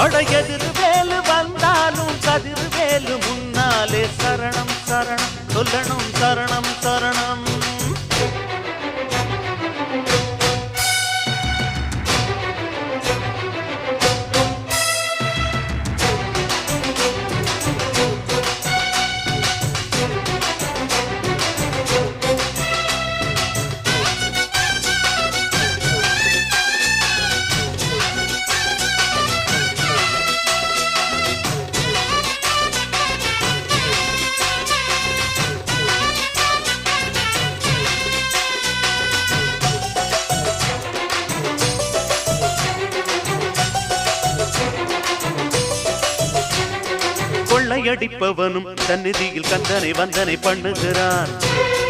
படையெதிர் வேலு வந்தாலும் கதிர் வேலு முன்னாலே சரணம் சரணம். சொல்லணும் சரணம் சரணம். கொள்ளையடிப்பவனும் சந்நிதியில் கந்தனை வந்தனை பண்ணுகிறான்